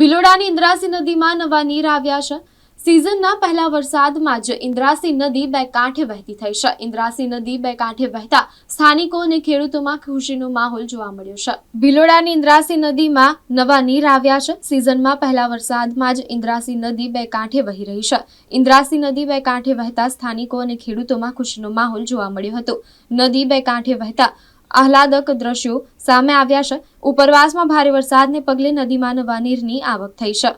ભિલોડાની ઇન્દ્રાસી નદીમાં નવા નીર આવ્યા છે. સિઝનના પહેલા વરસાદમાં જ ઇન્દ્રાસી નદી બે કાંઠે વહેતી થઈ છે. ઇન્દ્રાસી નદી બે કાંઠે વહેતા સ્થાનિકો અને ખેડૂતોમાં ખુશીનો માહોલ જોવા મળ્યો છે. ભિલોડાની ઇન્દ્રાસી નદીમાં નવા નીર આવ્યા છે. સિઝનમાં પહેલા વરસાદમાં જ ઇન્દ્રાસી નદી બે કાંઠે વહી રહી છે. ઇન્દ્રાસી નદી બે કાંઠે વહેતા સ્થાનિકો અને ખેડૂતોમાં ખુશીનો માહોલ જોવા મળ્યો હતો. નદી બે કાંઠે વહેતા આહલાદક દ્રશ્યો સામે આવ્યા છે. ઉપરવાસમાં ભારે વરસાદને પગલે નદીમાં નવા નીરની આવક થઈ છે.